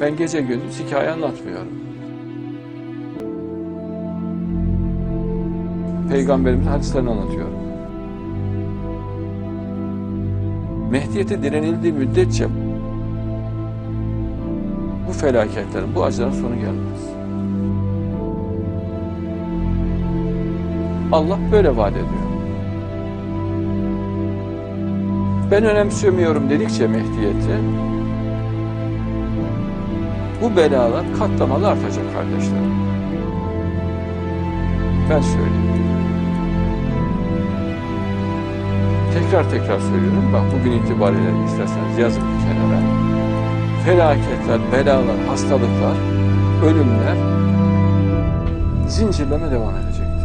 Ben gece gündüz hikaye anlatmıyorum. Peygamberimizin hadislerini anlatıyorum. Mehdiyete direnildiği müddetçe bu felaketlerin, bu acıların sonu gelmez. Allah böyle vaat ediyor. Ben önemsemiyorum dedikçe Mehdiyeti, bu belalar katlamalı artacak kardeşlerim. Ben söyleyeyim. Tekrar tekrar söylüyorum. Bak bugün itibariyle isterseniz yazın bir kenara. Felaketler, belalar, hastalıklar, ölümler zincirleme devam edecek.